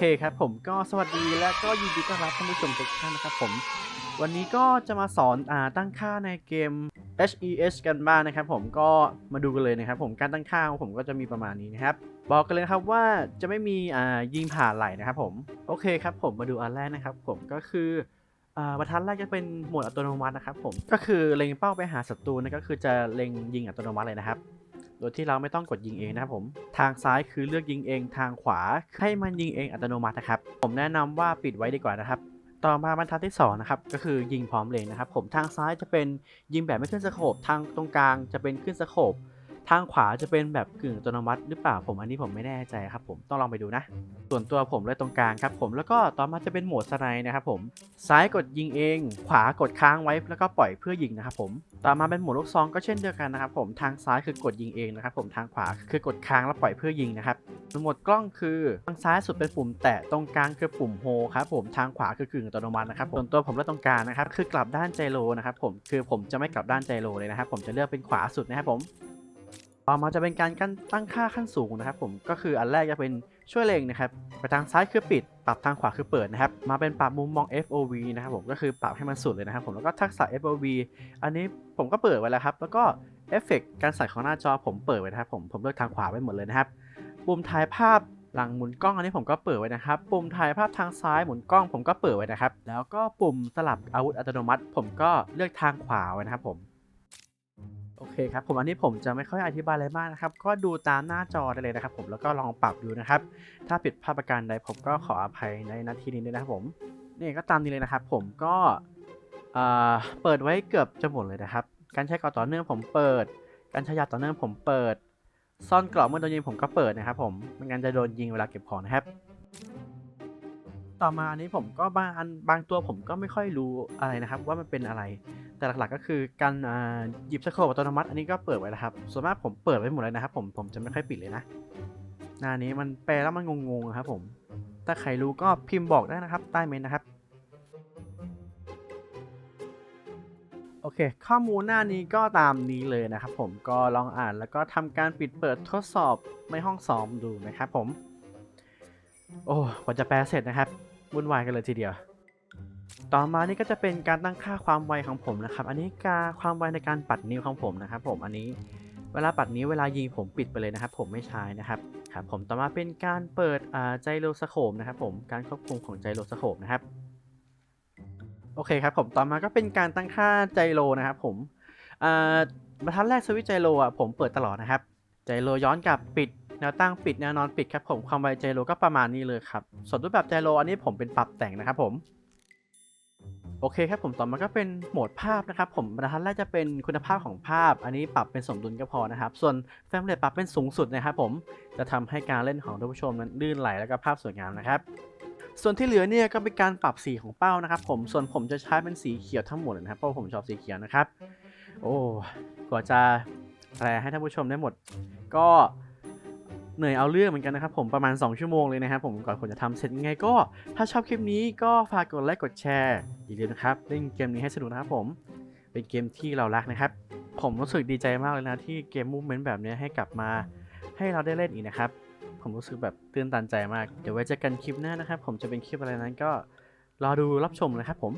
เคครับผมก็สวัสดีและก็ยินดีต้อนรับท่านผู้ชมทุกท่านนะครับผม วันนี้ก็จะมาสอนอ่าตั้งค่าในเกม HES กันบ้างนะครับผมก็มาดูกันเลยนะครับผมการตั้งค่าของผมก็จะมีประมาณนี้นะครับ บอกกันเลยครับว่าจะไม่มีอ่ายิงผ่านไหลนะครับผมโอเคครับผมมาดูอันแรกนะครับผมก็คือบรรทัดแรกจะเป็นโหมดอัตโนมัตินะครับผมก็คือเล็งเป้าไปหาศัตรูนะก็คือจะเล็งยิงอัตโนมัติเลยนะครับ โดยที่เราไม่ต้องกดยิงเองนะครับผม ทางซ้ายคือเลือกยิงเอง ทางขวาให้มันยิงเองอัตโนมัตินะครับ ผมแนะนำว่าปิดไว้ดีกว่านะครับต่อมาบรรทัดที่สองนะครับก็คือยิงพร้อมเลงนะครับผมทางซ้ายจะเป็นยิงแบบไม่ขึ้นสโคปทางตรงกลางจะเป็นขึ้นสโคป ทางขวาจะเป็นแบบกึ่งอัตโนมัติหรือเปล่าผมอันนี้ผมไม่แน่ใจครับผมต้องลองไปดูนะ ส่วนตัวผมเลยตรงกลางครับผมแล้วก็ต่อมาจะเป็นโหมดสไนด์นะครับผมซ้ายกดยิงเอง ขวากดค้างไว้แล้วก็ปล่อยเพื่อยิงนะครับผมต่อมาเป็นโหมดลูกซองก็เช่นเดียวกันนะครับผมทางซ้ายคือกดยิงเองนะครับผมทางขวาคือกดค้างแล้วปล่อยเพื่อยิงนะครับโหมดกล้องคือทางซ้ายสุดเป็นปุ่มแตะตรงกลางคือปุ่มโฮครับผมทางขวาคือกึ่งอัตโนมัตินะครับผมส่วนตัวผมเลือกตรงกลางนะครับคือกลับด้านไจโรนะครับผมคือผมจะไม่กลับด้านไจโรเลยนะครับผมจะเลือกเป็นขวาสุดนะครับผม ต่อมาจะเป็นการกั้นตั้งค่าขั้นสูงนะครับ ผมก็คืออันแรกจะเป็นช่วยเล็งนะครับไปทางซ้ายคือปิด ปรับทางขวาคือเปิดนะครับมาเป็นปรับมุมมอง FOV นะครับผมก็คือปรับให้มันสุดเลยนะครับผมแล้วก็ทักษะ FOV อันนี้ผมก็เปิดไว้แล้วครับแล้วก็เอฟเฟกการใส่ของหน้าจอผมเปิดไว้นะครับผมผมเลือกทางขวาไว้หมดเลยนะครับปุ่มถ่ายภาพหลังหมุนกล้องอันนี้ผมก็เปิดไว้นะครับ ปุ่มถ่ายภาพทางซ้ายหมุนกล้องผมก็เปิดไว้นะครับ แล้วก็ปุ่มสลับอาวุธอัตโนมัติ ผมก็เลือกทางขวาไว้นะครับผม ครับผมอันนี้ผมจะไม่ค่อยอธิบายอะไรมากนะครับก็ดูตามหน้าจอได้เลยนะครับ ผมแล้วก็ลองปรับดูนะครับ ถ้าผิดพลาดประการใดผมก็ขออภัยในนาทีนี้ด้วยนะครับผมนี่ก็ตามนี้เลยนะครับ ผมก็เปิดไว้เกือบจะหมดเลยนะครับ การใช้กรอบต่อเนื่องผมเปิด การใช้ยาต่อเนื่องผมเปิด ซ่อนกรอบเมื่อโดนยิงผมก็เปิดนะครับ ผมไม่งั้นจะโดนยิงเวลาเก็บของนะครับ ต่อมาอันนี้ผมก็บางอันบางตัวผมก็ไม่ค่อยรู้อะไรนะครับ ว่ามันเป็นอะไร แต่หลักๆก็คือการหยิบสโคปอัตโนมัติอันนี้ก็เปิดไว้นะครับ ส่วนมากผมเปิดไว้หมดเลยนะครับผมผมจะไม่ค่อยปิดเลยนะหน้านี้มันแปลแล้วมันงงๆครับผมถ้าใครรู้ก็พิมพ์บอกได้นะครับ ใต้เมนนะครับโอเค ข้อมูลหน้านี้ก็ตามนี้เลยนะครับผมก็ลองอ่านแล้วก็ทำการปิดเปิดทดสอบในห้องซ้อมดูนะครับผม โอ้กว่าจะแปลเสร็จนะครับวุ่นวายกันเลยทีเดียว ต่อมานี่ก็จะเป็นการตั้งค่าความไวของผมนะครับ อันนี้การความไวในการปัดนิ้วของผมนะครับผมอันนี้เวลาปัดนิ้วเวลายิงผมปิดไปเลยนะครับ ผมไม่ใช้นะครับครับผมต่อมาเป็นการเปิดอ่าไจโรสโคปนะครับผมการควบคุมของไจโรสโคปนะครับโอเคครับผมต่อมาก็เป็นการตั้งค่าไจโรนะครับผมอ่าบรรทัดแรกสวิตช์ไจโรอะผมเปิดตลอดนะครับไจโรย้อนกลับปิดแนวตั้งปิดแนวนอนปิดครับผมความไวไจโรก็ประมาณนี้เลยครับส่วนรูปแบบไจโรอันนี้ผมเป็นปรับแต่งนะครับผม โอเคครับผมต่อมาก็เป็นโหมดภาพนะครับผมบรรทัดแรกจะเป็นคุณภาพของภาพ อันนี้ปรับเป็นสมดุลก็พอนะครับ ส่วนแฟมเรทปรับเป็นสูงสุดนะครับผมจะทำให้การเล่นของท่านผู้ชมนั้นลื่นไหลแล้วก็ภาพสวยงามนะครับส่วนที่เหลือเนี่ยก็เป็นการปรับสีของเป้านะครับผมส่วนผมจะใช้เป็นสีเขียวทั้งหมดนะครับเพราะผมชอบสีเขียวนะครับ โอ้กว่าจะแปลให้ท่านผู้ชมได้หมด ก็ เหนื่อยเอาเรื่องเหมือนกันนะครับผมประมาณ 2 ชั่วโมงเลยนะครับผมก่อนผมจะทำเสร็จยังไงก็ ถ้าชอบคลิปนี้ก็ฝากกดไลค์กดแชร์อย่าลืมนะครับเล่นเกมนี้ให้สนุกนะครับผมเป็นเกมที่เรารักนะครับ ผมรู้สึกดีใจมากเลยนะที่เกมมูฟเมนต์แบบนี้ให้กลับมา ให้เราได้เล่นอีกนะครับ ผมรู้สึกแบบตื่นตันใจมาก เดี๋ยวไว้เจอกันคลิปหน้านะครับ ผมจะเป็นคลิปอะไรนั้นก็รอดูรับชมนะครับผม